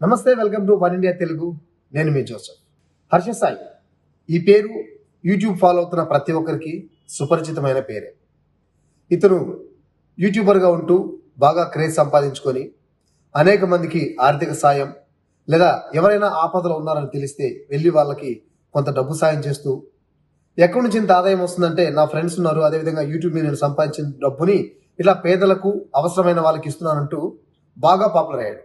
నమస్తే welcome to one India Telugu. నేను మీ జోసఫ్. హర్ష సాయి ఈ పేరు యూట్యూబ్ ఫాలో అవుతున్న ప్రతి ఒక్కరికి సుపరిచితమైన పేరే. ఇతను యూట్యూబర్గా ఉంటూ బాగా క్రేజ్ సంపాదించుకొని అనేక మందికి ఆర్థిక సాయం లేదా ఎవరైనా ఆపదలో ఉన్నారని తెలిస్తే వెళ్ళి వాళ్ళకి కొంత డబ్బు సాయం చేస్తూ ఎక్కడి నుంచి ఇంత ఆదాయం వస్తుందంటే నా ఫ్రెండ్స్ ఉన్నారు అదేవిధంగా యూట్యూబ్ మీద నేను సంపాదించిన డబ్బుని ఇట్లా పేదలకు అవసరమైన వాళ్ళకి ఇస్తున్నానంటూ బాగా పాపులర్ అయ్యాడు.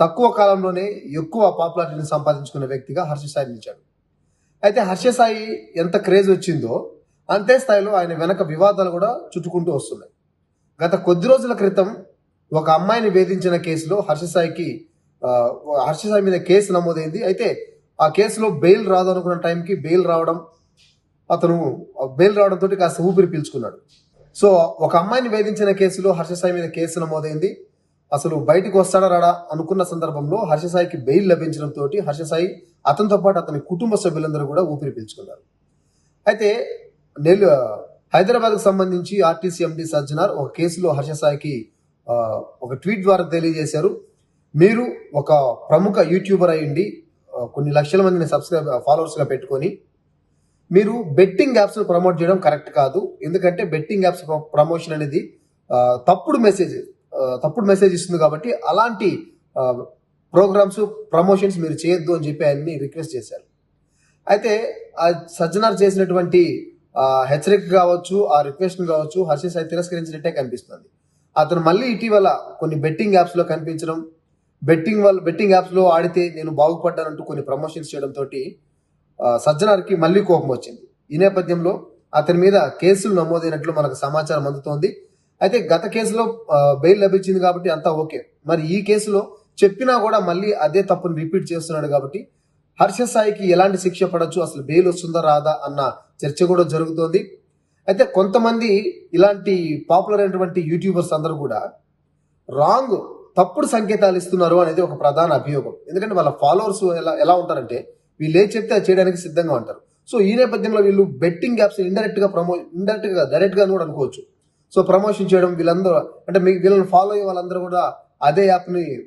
తక్కువ కాలంలోనే ఎక్కువ పాపులారిటీని సంపాదించుకున్న వ్యక్తిగా హర్షసాయి నిలిచాడు. అయితే హర్ష సాయి ఎంత క్రేజ్ వచ్చిందో అంతే స్థాయిలో ఆయన వెనక వివాదాలు కూడా చుట్టుకుంటూ వస్తున్నాయి. గత కొద్ది రోజుల క్రితం ఒక అమ్మాయిని వేధించిన కేసులో హర్ష సాయికి హర్ష సాయి మీద కేసు నమోదైంది. అయితే ఆ కేసులో బెయిల్ రాదు అనుకున్న టైంకి బెయిల్ రావడం అతను బెయిల్ రావడంతో కాస్త ఊపిరి పీల్చుకున్నాడు. సో ఒక అమ్మాయిని వేధించిన కేసులో హర్ష సాయి మీద కేసు నమోదైంది. అసలు బయటికి వస్తాడా రాడా అనుకున్న సందర్భంలో హర్ష సాయికి బెయిల్ లభించడంతో హర్ష సాయి అతనితో పాటు అతని కుటుంబ సభ్యులందరూ కూడా ఊపిరి పీల్చుకున్నారు. అయితే నెల్లు హైదరాబాద్కు సంబంధించి ఆర్టీసీ ఎండి సజ్జనార్ ఒక కేసులో హర్ష సాయికి ఒక ట్వీట్ ద్వారా తెలియజేశారు. మీరు ఒక ప్రముఖ యూట్యూబర్ అయ్యండి కొన్ని లక్షల మందిని సబ్స్క్రైబ్ ఫాలోవర్స్గా పెట్టుకొని. మీరు బెట్టింగ్ యాప్స్ ప్రమోట్ చేయడం కరెక్ట్ కాదు. ఎందుకంటే బెట్టింగ్ యాప్స్ ప్రమోషన్ అనేది తప్పుడు మెసేజ్. తప్పుడు మెసేజ్ ఇస్తుంది కాబట్టి అలాంటి ప్రోగ్రామ్స్ ప్రమోషన్స్ మీరు చేయొద్దు అని చెప్పి ఆయన్ని రిక్వెస్ట్ చేశారు. అయితే ఆ సజ్జనార్ చేసినటువంటి హెచ్చరిక కావచ్చు ఆ రిక్వెస్ట్ కావచ్చు హర్ష అది తిరస్కరించినట్టే కనిపిస్తుంది అతను మళ్ళీ ఇటీవల కొన్ని బెట్టింగ్ యాప్స్లో కనిపించడం బెట్టింగ్ వల్ల బెట్టింగ్ యాప్స్లో ఆడితే నేను బాగుపడ్డానంటూ కొన్ని ప్రమోషన్స్ చేయడంతో సజ్జనార్కి మళ్ళీ కోపం వచ్చింది. ఈ నేపథ్యంలో అతని మీద కేసులు నమోదైనట్లు మనకు సమాచారం అందుతోంది. అయితే గత కేసులో బెయిల్ లభించింది కాబట్టి అంతా ఓకే. మరి ఈ కేసులో చెప్పినా కూడా మళ్ళీ అదే తప్పును రిపీట్ చేస్తున్నాడు కాబట్టి హర్ష సాయికి ఎలాంటి శిక్ష పడచ్చు? అసలు బెయిల్ వస్తుందా రాదా అన్న చర్చ కూడా జరుగుతోంది. అయితే కొంతమంది ఇలాంటి పాపులర్ అయినటువంటి యూట్యూబర్స్ అందరూ కూడా రాంగ్ తప్పుడు సంకేతాలు ఇస్తున్నారు అనేది ఒక ప్రధాన అభియోగం. ఎందుకంటే వాళ్ళ ఫాలోవర్స్ ఎలా ఎలా ఉంటారంటే వీళ్ళు ఏం చెప్తే అది చేయడానికి సిద్ధంగా ఉంటారు. సో ఈ నేపథ్యంలో వీళ్ళు బెట్టింగ్ యాప్స్ ఇండైరెక్ట్గా ప్రమో ఇండైరెక్ట్గా డైరెక్ట్గా కూడా అనుకోవచ్చు. సో ప్రమోషన్ చేయడం వీళ్ళందరూ అంటే మీకు వీళ్ళని ఫాలో అయ్యే వాళ్ళందరూ కూడా అదే యాప్ని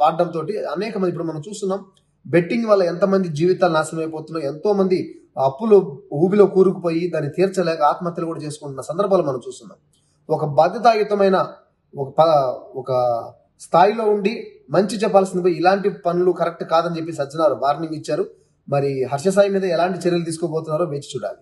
వాడడంతో అనేక మంది ఇప్పుడు మనం చూస్తున్నాం బెట్టింగ్ వల్ల ఎంతమంది జీవితాలు నాశనం అయిపోతున్నాయి ఎంతో మంది అప్పులు ఊబిలో కూరుకుపోయి దాన్ని తీర్చలేక ఆత్మహత్యలు కూడా చేసుకుంటున్న సందర్భాలు మనం చూస్తున్నాం. ఒక బాధ్యతాయుతమైన ఒక ప- ఒక స్థాయిలో ఉండి మంచి చెప్పాల్సింది పోయి ఇలాంటి పనులు కరెక్ట్ కాదని చెప్పి సజ్జనారు వార్నింగ్ ఇచ్చారు. మరి హర్ష సాయి మీద ఎలాంటి చర్యలు తీసుకోబోతున్నారో వేచి చూడాలి.